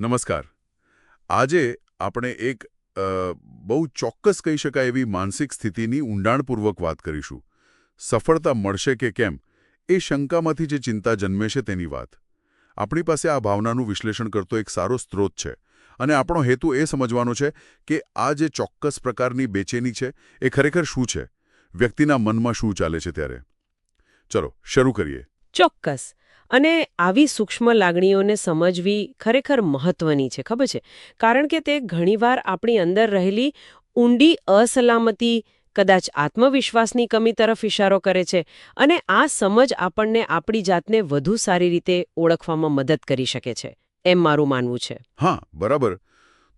નમસ્કાર. આજે આપણે એક બહુ ચોક્કસ કહી શકાય એવી માનસિક સ્થિતિની ઊંડાણપૂર્વક વાત કરીશું. સફળતા મળશે કે કેમ? એ શંકામાંથી જે ચિંતા જન્મે છે તેની વાત. આપણી પાસે આ ભાવનાનું વિશ્લેષણ કરતો એક સારો સ્ત્રોત છે. અને આપણો હેતુ એ સમજવાનો છે કે આ જે ચોક્કસ પ્રકારની બેચેની છે, એ ખરેખર શું છે? વ્યક્તિના મનમાં શું ચાલે છે ત્યારે? ચલો, શરૂ કરીએ. ચોક્કસ. અને આવી સૂક્ષ્મ લાગણીઓને સમજવી ખરેખર મહત્વની છે, ખબર છે? કારણ કે તે ઘણીવાર આપણી અંદર રહેલી ઊંડી અસલામતી, કદાચ આત્મવિશ્વાસની કમી તરફ ઇશારો કરે છે અને આ સમજ આપણને આપણી જાતને વધુ સારી રીતે ઓળખવામાં મદદ કરી શકે છે. એમ મારું માનવું છે. હા, બરાબર.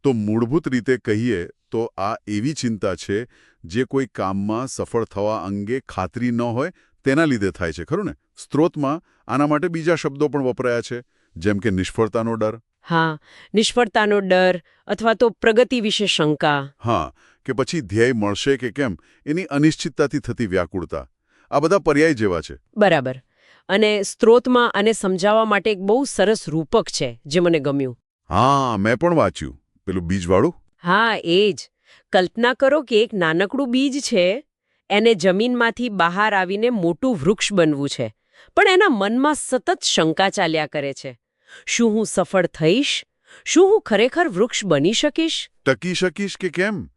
તો મૂળભૂત રીતે કહીએ તો આ એવી ચિંતા છે જે કોઈ કામમાં સફળ થવા અંગે ખાતરી ન હોય, તેના લીધે થાય છે, ખરું ને? સ્ત્રોતમાં આના માટે બીજા શબ્દો પણ વપરાયા છે જેમ કે નિષ્ફળતાનો ડર. હા નિષ્ફળતાનો ડર અથવા તો પ્રગતિ વિશે શંકા. હા કે પછી ધ્યેય મળશે કે કેમ એની અનિશ્ચિતતાથી થતી વ્યાકુળતા. આ બધા પર્યાય જેવા છે. બરાબર. અને સ્ત્રોતમાં આને સમજાવવા માટે એક બહુ સરસ રૂપક છે જે મને ગમ્યું. હા મેં પણ વાંચ્યું. પેલું બીજવાળું? હા એ જ. કલ્પના કરો કે એક નાનકડું બીજ છે એને જમીનમાંથી બહાર આવીને મોટું વૃક્ષ બનવું છે. પણ એના મનમાં સતત શંકા ચાલ્યા કરે છે. શું હું સફળ થઈશ? શું હું ખરેખર વૃક્ષ બની શકીશ? ટકી શકીશ કે કેમ?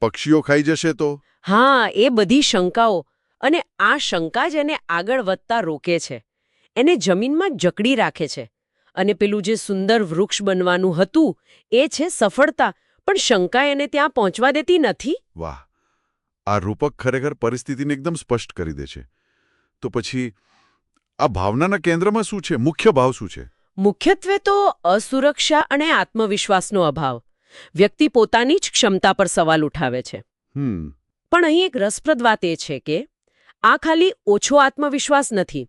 પક્ષીઓ ખાઈ જશે તો? હા એ બધી શંકાઓ અને આ શંકા જ એને આગળ વધતા રોકે છે. એને જમીનમાં જકડી રાખે છે. અને પેલું જે સુંદર વૃક્ષ બનવાનું હતું એ છે સફળતા પણ શંકા એને ત્યાં પહોંચવા દેતી નથી? વાહ! આ રૂપક ખરેખર પરિસ્થિતિને એકદમ સ્પષ્ટ કરી દે છે. તો પછી આ ભાવનાના કેન્દ્રમાં શું છે? મુખ્ય ભાવ શું છે? મુખ્યત્વે તો અસુરક્ષા અને આત્મવિશ્વાસનો અભાવ. વ્યક્તિ પોતાની જ ક્ષમતા પર સવાલ ઉઠાવે છે. પણ અહીં એક રસપ્રદ વાત એ છે કે આ ખાલી ઓછો આત્મવિશ્વાસ નથી.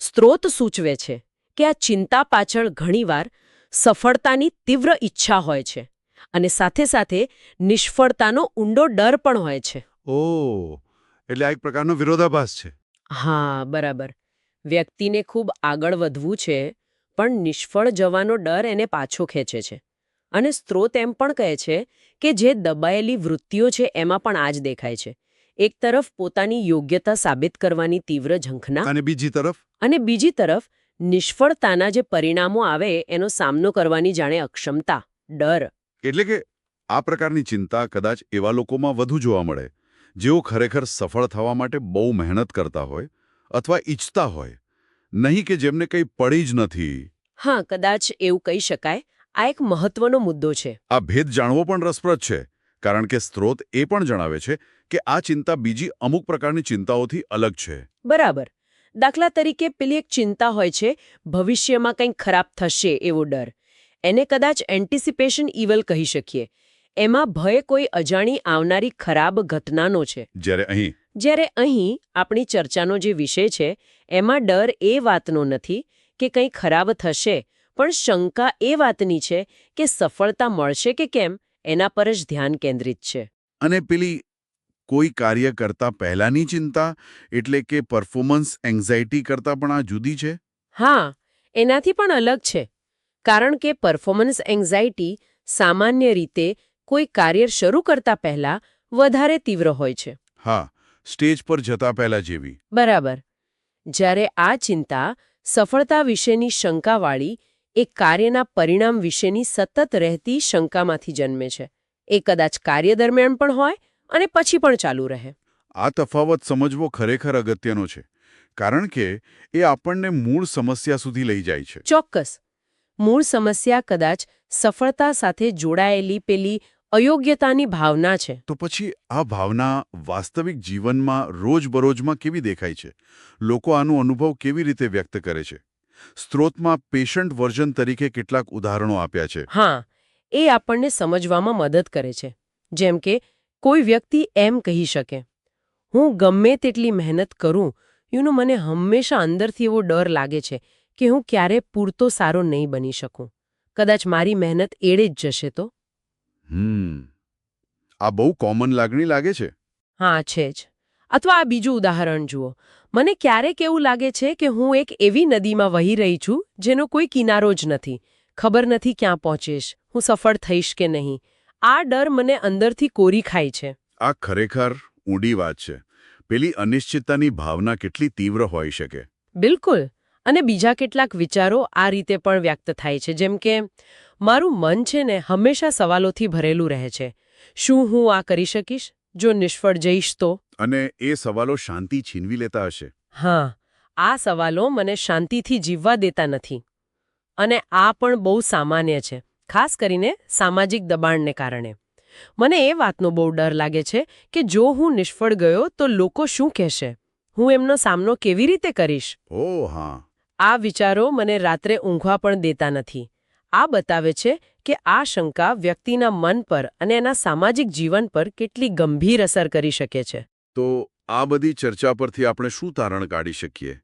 સ્ત્રોત સૂચવે છે કે આ ચિંતા પાછળ ઘણીવાર સફળતાની તીવ્ર ઈચ્છા હોય છે અને સાથે સાથે નિષ્ફળતાનો ઊંડો ડર પણ હોય છે. ઓ એટલે આ એક પ્રકારનો વિરોધાભાસ છે. હા બરાબર. વ્યક્તિને ખૂબ આગળ વધવું છે પણ નિષ્ફળ જવાનો ડર એને પાછો ખેંચે છે. અને સ્ત્રોત એમ પણ કહે છે કે જે દબાયેલી વૃત્તિઓ છે એમાં પણ આ જ દેખાય છે. એક તરફ પોતાની યોગ્યતા સાબિત કરવાની તીવ્ર ઝંખના અને બીજી તરફ? અને બીજી તરફ નિષ્ફળતાના જે પરિણામો આવે એનો સામનો કરવાની જાણે અક્ષમતા ડર. એટલે કે આ પ્રકારની ચિંતા કદાચ એવા લોકોમાં વધુ જોવા મળે જેઓ ખરેખર સફળ થવા માટે બહુ મહેનત કરતા હોય અથવા ઈચ્છતા હોય. નહીં કે જેમને કંઈ પડી જ નથી. હા કદાચ એવું કહી શકાય. આ એક મહત્વનો મુદ્દો છે. આ ભેદ જાણવો પણ રસપ્રદ છે કારણ કે સ્ત્રોત એ પણ જણાવે છે કે આ ચિંતા બીજી અમુક પ્રકારની ચિંતાઓથી અલગ છે. બરાબર. દાખલા તરીકે પેલી એક ચિંતા હોય છે ભવિષ્યમાં કંઈક ખરાબ થશે એવો ડર. એને કદાચ એન્ટિસિપેશન ઇવલ કહી શકીએ. એમાં ભય કોઈ અજાણી આવનારી ખરાબ ઘટનાનો છે. જ્યારે અહીં જ્યારે અહીં આપણી ચર્ચાનો જે વિષય છે એમાં ડર એ વાતનો નથી કે કંઈ ખરાબ થશે પણ શંકા એ વાતની છે કે સફળતા મળશે કે કેમ એના પર જ ધ્યાન કેન્દ્રિત છે. અને પેલી કોઈ કાર્ય કરતા પહેલાની ચિંતા એટલે કે પરફોર્મન્સ એન્ઝાયટી કરતાં પણ આ જુદી છે? હા એનાથી પણ અલગ છે. કારણ કે પરફોર્મન્સ એન્ઝાયટી સામાન્ય રીતે કોઈ કાર્ય શરૂ કરતા પહેલા વધારે તીવ્ર હોય છે. હા સ્ટેજ પર જતા પહેલા જેવી. બરાબર. જ્યારે આ ચિંતા સફળતા વિશેની શંકાવાળી એ કાર્યના પરિણામ વિશેની સતત રહેતી શંકામાંથી જન્મે છે. એ કદાચ કાર્ય દરમિયાન પણ હોય અને પછી પણ ચાલુ રહે. આ તફાવત સમજવો ખરેખર અગત્યનો છે કારણ કે એ આપણને મૂળ સમસ્યા સુધી લઈ જાય છે. ચોક્કસ. મૂળ સમસ્યા કદાચ સફળતા સાથે જોડાયેલી પેલી અયોગ્યતાની ભાવના છે. તો પછી આ ભાવના વાસ્તવિક જીવનમાં રોજબરોજમાં કેવી દેખાય છે? લોકો આનો અનુભવ કેવી રીતે વ્યક્ત કરે છે? સ્ત્રોતમાં પેશન્ટ વર્ઝન તરીકે કેટલાક ઉદાહરણો આપ્યા છે. હા એ આપણને સમજવામાં મદદ કરે છે. જેમ કે કોઈ વ્યક્તિ એમ કહી શકે હું ગમે તેટલી મહેનત કરું યુનો મને હંમેશા અંદરથી એવો ડર લાગે છે કે હું ક્યારે પૂરતો સારો નહીં બની શકું. કદાચ મારી મહેનત એળે જ જશે તો? હમ. આ બહુ કોમન લાગણી લાગે છે. હા છે જ. અથવા આ બીજું ઉદાહરણ જુઓ. મને ક્યારેક એવું લાગે છે કે હું એક એવી નદીમાં વહી રહી છું જેનો કોઈ કિનારો જ નથી. ખબર નથી ક્યાં પહોંચીશ હું સફળ થઈશ કે નહીં. આ ડર મને અંદરથી કોરી ખાય છે. આ ખરેખર ઊંડી વાત છે. પેલી અનિશ્ચિતતાની ભાવના કેટલી તીવ્ર હોઈ શકે? બિલકુલ. અને બીજા કેટલાક વિચારો આ રીતે પણ વ્યક્ત થાય છે જેમ કે મારું મન છે ને હંમેશા સવાલોથી ભરેલું રહે છે. શું હું આ કરી શકીશ? જો નિષ્ફળ જઈશ તો? અને એ સવાલો શાંતિ છીનવી લેતા હશે. હા આ સવાલો મને શાંતિથી જીવવા દેતા નથી. અને આ પણ બહુ સામાન્ય છે ખાસ કરીને સામાજિક દબાણને કારણે. મને એ વાતનો બહુ ડર લાગે છે કે જો હું નિષ્ફળ ગયો તો લોકો શું કહેશે? હું એમનો સામનો કેવી રીતે કરીશ? ઓ હા. આ વિચારો મને રાત્રે ઊંઘવા પણ દેતા નથી. આ બતાવે છે કે આ શંકા વ્યક્તિના મન પર અને એના સામાજિક જીવન પર કેટલી ગંભીર અસર કરી શકે છે. તો આ બધી ચર્ચા પરથી આપણે શું તારણ કાઢી શકીએ?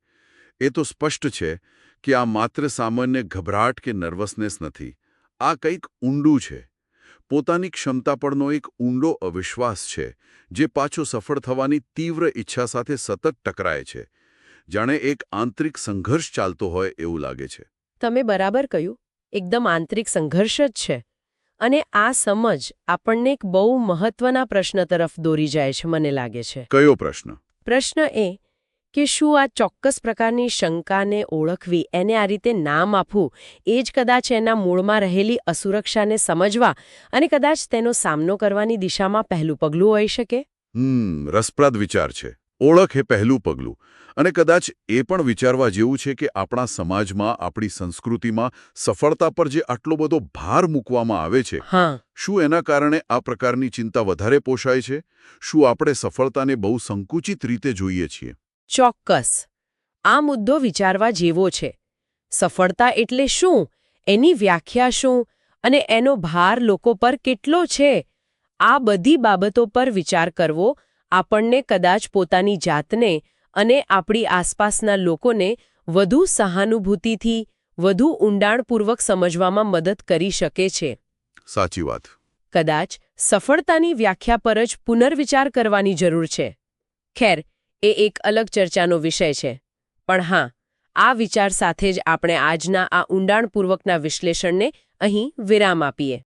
એ તો સ્પષ્ટ છે કે આ માત્ર સામાન્ય ગભરાટ કે નર્વસનેસ નથી. આ કંઈક ઊંડું છે. પોતાની ક્ષમતા પરનો એક ઊંડો અવિશ્વાસ છે જે પાછો સફળ થવાની તીવ્ર ઈચ્છા સાથે સતત ટકરાય છે. જાણે એક આંતરિક સંઘર્ષ ચાલતો હોય એવું લાગે છે. તમે બરાબર કહ્યું. એકદમ આંતરિક સંઘર્ષ જ છે. અને આ સમજ આપણને એક બહુ મહત્વના પ્રશ્ન તરફ દોરી જાય છે મને લાગે છે. કયો પ્રશ્ન? પ્રશ્ન એ કે શું આ ચોક્કસ પ્રકારની શંકાને ઓળખવી એને આ રીતે નામ આપવું એ જ કદાચ એના મૂળમાં રહેલી અસુરક્ષાને સમજવા અને કદાચ તેનો સામનો કરવાની દિશામાં પહેલું પગલું હોઈ શકે? હમ રસપ્રદ વિચાર છે. ઓળખ એ પહેલું પગલું. અને કદાચ એ પણ વિચારવા જેવું છે કે આપણા સમાજમાં આપણી સંસ્કૃતિમાં સફળતા પર જે આટલો બધો ભાર મૂકવામાં આવે છે શું એના કારણે આ પ્રકારની ચિંતા વધારે પોષાય છે? શું આપણે સફળતાને બહુ સંકુચિત રીતે જોઈએ છીએ? ચોક્કસ. આ મુદ્દો વિચારવા જેવો છે. સફળતા એટલે શું? એની વ્યાખ્યા શું? અને એનો ભાર લોકો પર કેટલો છે? આ બધી બાબતો પર વિચાર કરવો આપણને કદાચ પોતાની જાતને અને આપણી આસપાસના લોકોને વધુ સહાનુભૂતિથી વધુ ઊંડાણપૂર્વક સમજવામાં મદદ કરી શકે છે. સાચી વાત. કદાચ સફળતાની વ્યાખ્યા પર જ પુનર્વિચાર કરવાની જરૂર છે. ખેર એ એક અલગ ચર્ચાનો વિષય છે. પણ હા આ વિચાર સાથે જ આપણે આજના આ ઊંડાણપૂર્વકના વિશ્લેષણને અહીં વિરામ આપીએ.